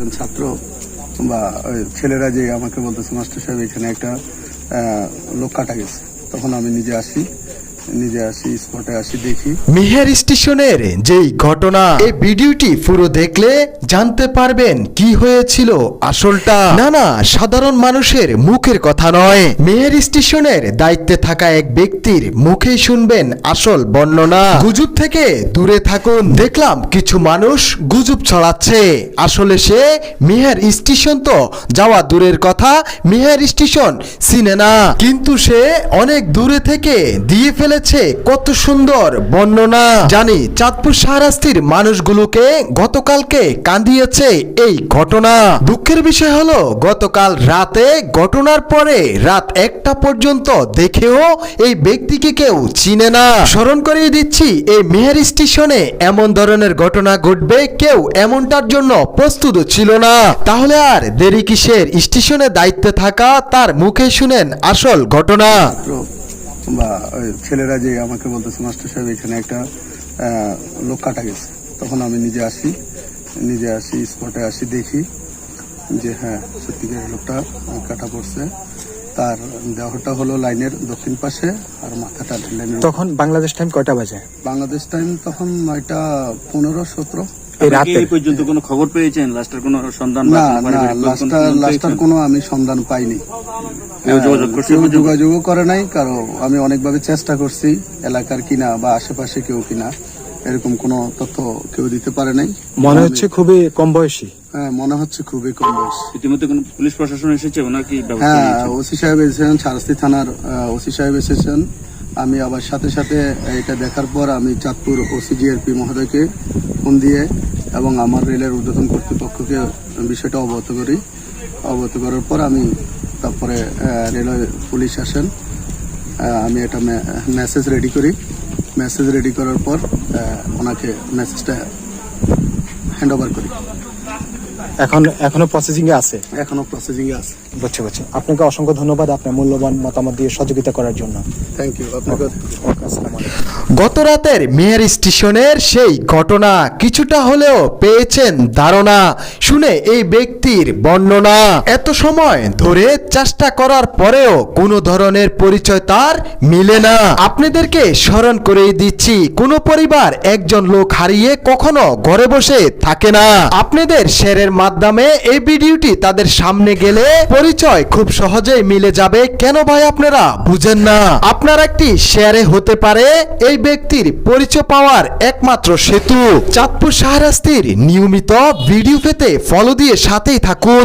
একজন ছাত্র বা ছেলেরা যে আমাকে বলতেছে, মাস্টার সাহেব, এখানে একটা লোক কাটা গেছে। তখন আমি নিজে আসি। মিহের স্টেশনের যেই ঘটনা, এই ভিডিওটি পুরো দেখলে জানতে পারবেন কি হয়েছিল আসলটা। না না, সাধারণ মানুষের মুখের কথা নয়। মেহের স্টেশনের দায়িত্বে থাকা এক ব্যক্তির মুখেই শুনবেন আসল বর্ণনা। গুজব থেকে দূরে থাকুন। দেখলাম কিছু মানুষ গুজব ছড়াচ্ছে। আসলে সে মিহের স্টেশন তো যাওয়া দূরের কথা, মিহের স্টেশন চিনে না কিন্তু সে অনেক দূরে থেকে দিয়ে ফেলেছে কত সুন্দর বর্ণনা। জানি চাঁদপুর শাহরাস্তির মানুষগুলোকে গতকালকে কান্দিয়েছে এই ঘটনা। দুঃখের বিষয় হলো, গতকাল রাতে ঘটনার পরে রাত একটা পর্যন্ত দেখেও এই ব্যক্তিকে কেউ চিনে না। স্মরণ করিয়ে দিচ্ছি, এই মেহের স্টেশনে এমন ধরনের ঘটনা ঘটবে কেউ এমনটার জন্য প্রস্তুত ছিল না। তাহলে আর দেরি কিসের? স্টেশনে দায়িত্বে থাকা তার মুখে শুনেন আসল ঘটনা। বা ছেলেরা যে আমাকে বলতেছে মাস্টার সাহেব এখানে একটা লোক কাটা গেছে। তখন আমি নিজে আসি নিজে আসি স্পটে আসি দেখি যে হ্যাঁ সত্যিকার লোকটা কাটা পড়ছে। তার দেহটা হলো লাইনের দক্ষিণ পাশে আর মাথাটা লাইনের তখন বাংলাদেশ টাইম কয়টা বাজে? বাংলাদেশ টাইম তখন নয়টা পনেরো সতেরো। এই রাতে। এই পর্যন্ত কোনো খবর পেয়েছেন? লাস্টের কোনো সন্ধান না না লাস্টার লাস্টার কোনো আমি সন্ধান পাইনি। কেউ পর্যন্ত? যোগাযোগও করে নাই কারণ আমি অনেকভাবে চেষ্টা করছি এলাকার কিনা বা আশেপাশে কেউ কিনা। এরকম কোনো তথ্য কেউ দিতে পারে নাই। মনে হচ্ছে খুবই কম বয়সী। হ্যাঁ মনে হচ্ছে খুবই কম বয়স। ইতিমধ্যে কোনো পুলিশ প্রশাসন এসেছে? ওনার কি হ্যাঁ ওসি সাহেব এসেছেন সারস্তি থানার ওসি সাহেব এসেছেন। আমি আবার সাথে সাথে এটা দেখার পর আমি চাঁদপুর ওসি জিআরপি মহোদয়কে ফোন দিয়ে এবং আমার রেলের উদ্বোধন কর্তৃপক্ষকে বিষয়টা অবগত করি। অবগত করার পর আমি তারপরে রেলওয়ে পুলিশ আসেন। আমি একটা মেসেজ রেডি করি। মেসেজ রেডি করার পর ওনাকে মেসেজটা হ্যান্ড ওভার করি। এখন এখনও প্রসেসিং এ আছে? এখনও প্রসেসিংয়ে আছে। বুঝছে বুঝছে। আপনাকে অসংখ্য ধন্যবাদ আপনার মূল্যবান মতামত দিয়ে সহযোগিতা করার জন্য। থ্যাংক ইউ আপনাকে গত রাতের মেহের স্টেশনের সেই ঘটনা কিছুটা হলেও পেয়েছেন ধারণা। শুনে এই ব্যক্তির বর্ণনা এত সময় ধরে চেষ্টা করার পরেও কোনো ধরনের পরিচয় তার মিলে না। আপনাদেরকে স্মরণ করে দিচ্ছি কোনো পরিবার একজন লোক হারিয়ে কখনো ঘরে বসে থাকে না। আপনাদের শেয়ারের মাধ্যমে এই ভিডিওটি তাদের সামনে গেলে পরিচয় খুব সহজেই মিলে যাবে। কেন ভাই আপনারা? বুঝেন না। আপনার একটি শেয়ারে হতে পারে এই ব্যক্তির পরিচয় পাওয়ার একমাত্র সেতু। চাঁদপুর শাহরাস্তির নিয়মিত ভিডিও পেতে ফলো দিয়ে সাথেই থাকুন।